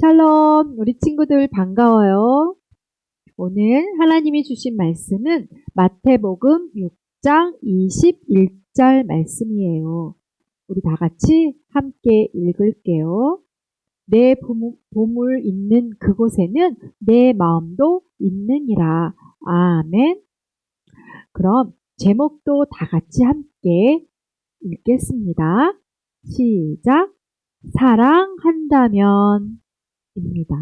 샬롬, 우리 친구들 반가워요. 오늘 하나님이 주신 말씀은 마태복음 6장 21절 말씀이에요. 우리 다 같이 함께 읽을게요. 내 보물, 있는 그곳에는 내 마음도 있느니라. 아멘. 그럼 제목도 다 같이 함께 읽겠습니다. 시작. 사랑한다면 입니다.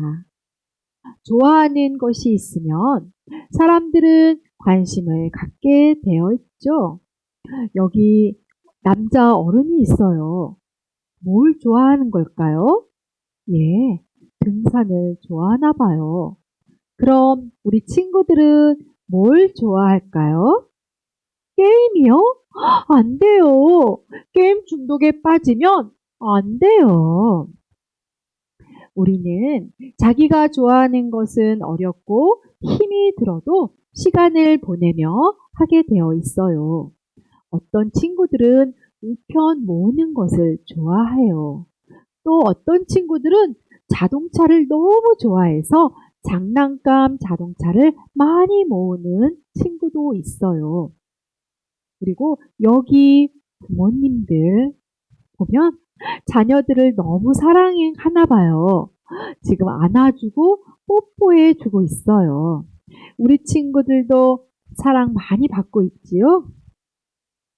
좋아하는 것이 있으면 사람들은 관심을 갖게 되어 있죠. 여기 남자 어른이 있어요. 뭘 좋아하는 걸까요? 예, 등산을 좋아하나 봐요. 그럼 우리 친구들은 뭘 좋아할까요? 게임이요? 안 돼요. 게임 중독에 빠지면 안 돼요. 우리는 자기가 좋아하는 것은 어렵고 힘이 들어도 시간을 보내며 하게 되어 있어요. 어떤 친구들은 우편 모으는 것을 좋아해요. 또 어떤 친구들은 자동차를 너무 좋아해서 장난감 자동차를 많이 모으는 친구도 있어요. 그리고 여기 부모님들 보면 자녀들을 너무 사랑하나 봐요. 지금 안아주고 뽀뽀해 주고 있어요. 우리 친구들도 사랑 많이 받고 있지요?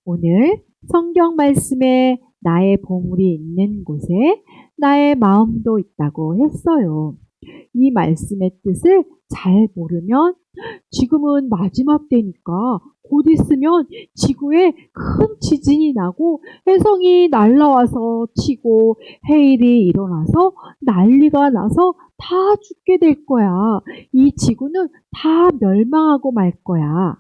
오늘 성경 말씀에 나의 보물이 있는 곳에 나의 마음도 있다고 했어요. 이 말씀의 뜻을 잘 모르면 지금은 마지막 때니까 곧 있으면 지구에 큰 지진이 나고 해성이 날라와서 치고 해일이 일어나서 난리가 나서 다 죽게 될 거야. 이 지구는 다 멸망하고 말 거야.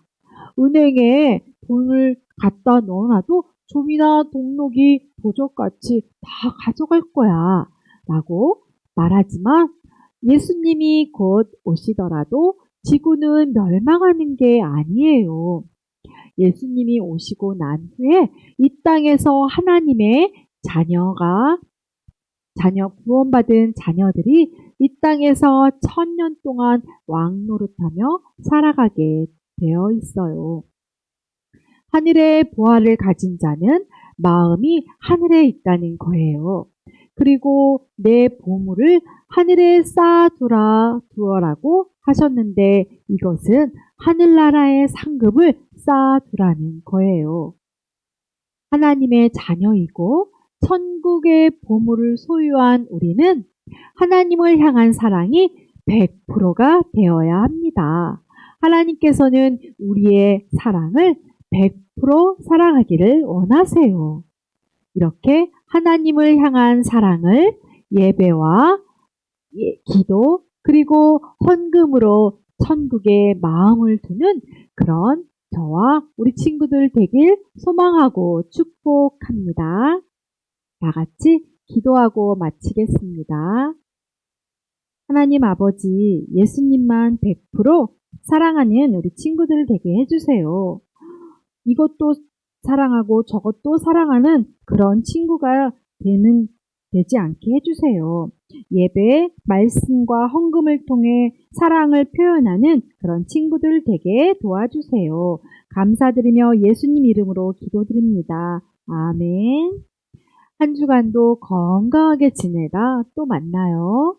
은행에 돈을 갖다 넣어놔도 좀이나 동록이 도적같이 다 가져갈 거야. 라고 말하지만 예수님이 곧 오시더라도 지구는 멸망하는 게 아니에요. 예수님이 오시고 난 후에 이 땅에서 하나님의 자녀가 자녀 구원받은 자녀들이 이 땅에서 천년 동안 왕 노릇하며 살아가게 되어 있어요. 하늘의 보화를 가진 자는 마음이 하늘에 있다는 거예요. 그리고 내 보물을 하늘에 쌓아 두라 두어라고 하셨는데 이것은 하늘나라의 상급을 쌓아두라는 거예요. 하나님의 자녀이고 천국의 보물을 소유한 우리는 하나님을 향한 사랑이 100%가 되어야 합니다. 하나님께서는 우리의 사랑을 100% 사랑하기를 원하세요. 이렇게 하나님을 향한 사랑을 예배와 예, 기도 그리고 헌금으로 천국에 마음을 두는 그런 저와 우리 친구들 되길 소망하고 축복합니다. 다 같이 기도하고 마치겠습니다. 하나님 아버지, 예수님만 100% 사랑하는 우리 친구들 되게 해주세요. 이것도 사랑하고 저것도 사랑하는 그런 친구가 되는 되지 않게 해주세요. 예배, 말씀과 헌금을 통해 사랑을 표현하는 그런 친구들 되게 도와주세요. 감사드리며 예수님 이름으로 기도드립니다. 아멘. 한 주간도 건강하게 지내다 또 만나요.